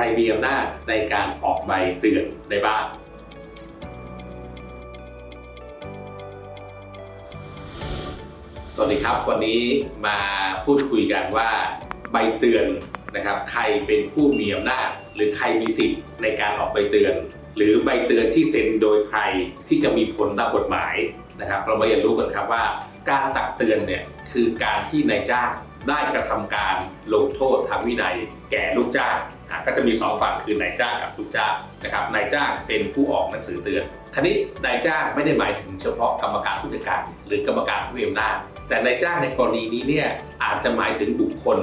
รมีอำนาจในการออกใบเตือนได้บ้างสวัสดีครับ วันนี้มาพูดคุยกันว่าใบเตือนนะครับ ใครเป็นผู้มีอำนาจ หรือใครมีสิทธิ์ในการออกใบเตือน หรือใบเตือนที่เซ็นโดยใครที่จะมีผลตามกฎหมายนะครับ เรามาเรียนรู้กันครับว่า การตักเตือนเนี่ยคือการที่นายจ้างได้กระทำการลงโทษทางวินัยแก่ลูกจ้างก็จะมีสองฝั่งคือนายจ้างกับลูกจ้างนะครับนายจ้างเป็นผู้ออกหนังสือเตือนทีนี้นายจ้างไม่ได้หมายถึงเฉพาะกรรมการผู้จัดการ หรือกรรมการผู้มีอำนาจแต่นายจ้างในกรณีนี้เนี่ยอาจจะหมายถึงบุคคล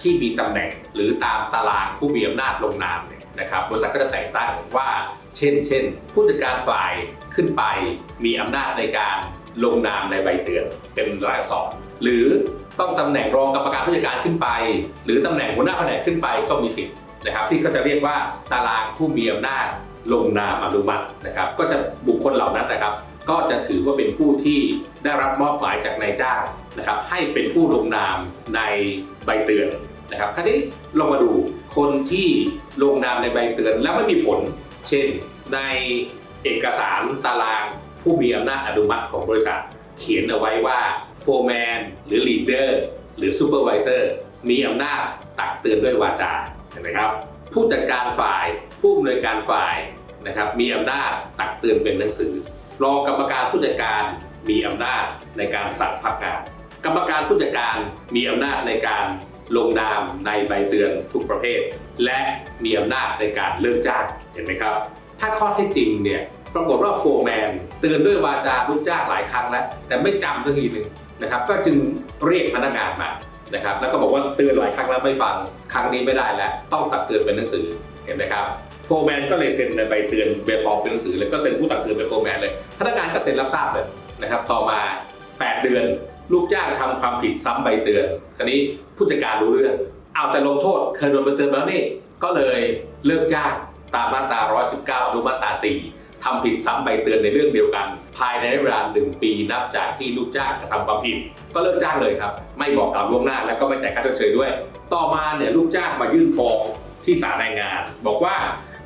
ที่มีตำแหน่ง หรือตามตารางผู้มีอำนาจลงนามเนี่ยนะครับบริษัทก็จะแต่งตั้งว่า เช่น เช่น ผู้จัดการฝ่ายขึ้นไปมีอำนาจในการ ลงนามในใบเตือนเป็นรายอักษร หรือต้องตำแหน่งรองกรรมการผู้จัดการขึ้นไป หรือตำแหน่งหัวหน้าแผนกขึ้นไปก็มีสิทธิ์นะครับ ที่เขาจะเรียกว่าตารางผู้มีอำนาจลงนามอนุมัตินะครับ ก็จะบุคคลเหล่านั้นนะครับ ก็จะถือว่าเป็นผู้ที่ได้รับมอบหมายจากนายจ้างนะครับ ให้เป็นผู้ลงนามในใบเตือนนะครับคราวนี้ลองมาดูคนที่ลงนามในใบเตือนแล้วไม่มีผล เช่น ในเอกสารตาราง ผู้มีอำนาจอนุมัติของบริษัท เขียนเอาไว้ว่าโฟร์แมนหรือ leader หรือ supervisor มีอำนาจตักเตือนด้วยวาจาเห็นไหมครับ ผู้จัดการฝ่ายผู้อำนวยการฝ่ายนะครับมีอำนาจตักเตือนเป็นหนังสือ รองกรรมการผู้จัดการมีอำนาจในการสั่งพักงานกรรมการผู้จัดการมีอำนาจในการลงนามในใบเตือนทุกประเภท และมีอำนาจในการเลิกจ้างเห็นไหมครับ ถ้าข้อเท็จจริงเนี่ย ปรากฏว่าโฟร์แมนเตือนด้วยวาจาลูกจ้างหลายครั้งแล้ว แต่ไม่จำสักทีหนึ่งนะครับ ก็จึงเรียกพนักงานมานะครับ แล้วก็บอกว่าเตือนหลายครั้งแล้วไม่ฟังครั้งนี้ไม่ได้แล้ว ต้องตักเตือนเป็นหนังสือเห็นไหมครับโฟร์แมนก็เลยเซ็นใบเตือนเบฟอร์เป็นหนังสือเลยก็เซ็นผู้ตักเตือนเป็นโฟร์แมนเลยพนักงานก็เซ็นรับทราบเลยนะครับต่อมา 8 เดือนลูกจ้างทำความผิดซ้ำใบเตือนคราวนี้ผู้จัดการรู้เรื่อง เอาแต่ลงโทษเคยโดนใบเตือนแล้วนี่ก็เลยเลิกจ้างตามมาตรา 119อนุมาตรา4 ทำผิดซ้ำใบเตือนในเรื่องเดียวกัน ภายในเวลาหนึ่งปีนับจากที่ลูกจ้างกระทำความผิด ก็เลิกจ้างเลยครับ ไม่บอกกล่าวล่วงหน้าแล้วก็ไม่จ่ายค่าชดเชยด้วย ต่อมาเนี่ยลูกจ้างมายื่นฟ้องที่ศาลแรงงาน บอกว่า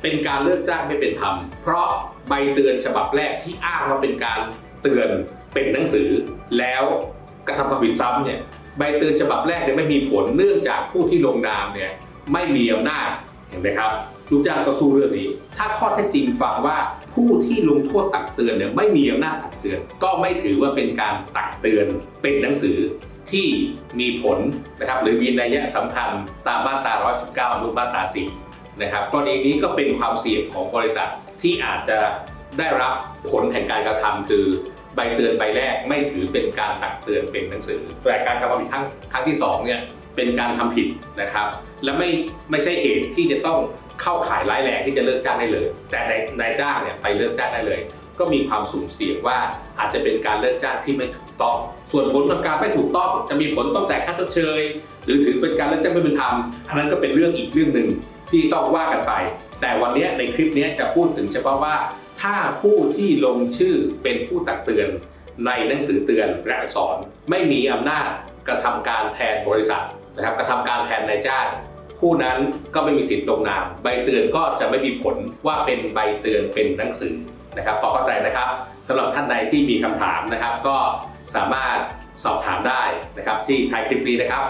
เป็นการเลิกจ้างไม่เป็นธรรม เพราะใบเตือนฉบับแรกที่อ้างว่าเป็นการเตือนเป็นหนังสือ แล้วกระทำความผิดซ้ำเนี่ยใบเตือนฉบับแรกเนี่ยไม่มีผลเนื่องจากผู้ที่ลงนามเนี่ยไม่มีอำนาจ ห็นไหมครับ ลูกจ้างก็สู้เรื่องนี้ ถ้าข้อเท็จจริงฟังว่าผู้ที่ลงโทษตักเตือนเนี่ยไม่มีอำนาจตักเตือน ก็ไม่ถือว่าเป็นการตักเตือนเป็นหนังสือที่มีผลนะครับหรือมีนัยสำคัญตามมาตรา 119อนุมาตรา 4 นะครับกรณีนี้ก็เป็นความเสี่ยงของบริษัทที่อาจจะได้รับผลแห่งการกระทำคือใบเตือนใบแรกไม่ถือเป็นการตักเตือนเป็นหนังสือแต่การกระทำผิดครั้งครั้งที่สองเนี่ย เป็นการทำผิดนะครับ และไม่ไม่ใช่เหตุที่จะต้องเข้าข่ายร้ายแรงที่จะเลิกจ้างได้เลย แต่ในนายจ้างเนี่ยไปเลิกจ้างได้เลย ก็มีความสุ่มเสี่ยงว่าอาจจะเป็นการเลิกจ้างที่ไม่ถูกต้อง ส่วนผลของการไม่ถูกต้องจะมีผลต้องจ่ายค่าชดเชย หรือถือเป็นการเลิกจ้างไม่เป็นธรรมอันนั้นก็เป็นเรื่องอีกเรื่องหนึ่งที่ต้องว่ากันไป แต่วันนี้ในคลิปนี้จะพูดถึงเฉพาะว่า ถ้าผู้ที่ลงชื่อเป็นผู้ตักเตือนในหนังสือเตือนและอักษรไม่มีอำนาจกระทำการแทนบริษัท นะครับกระทำการแทนนายจ้าง ผู้นั้นก็ไม่มีสิทธิ์ลงนาม ใบเตือนก็จะไม่มีผลว่าเป็นใบเตือนเป็นหนังสือนะครับพอเข้าใจนะครับสำหรับท่านใดที่มีคำถามนะครับ ก็สามารถสอบถามได้นะครับที่ท้ายคลิปนี้นะครับ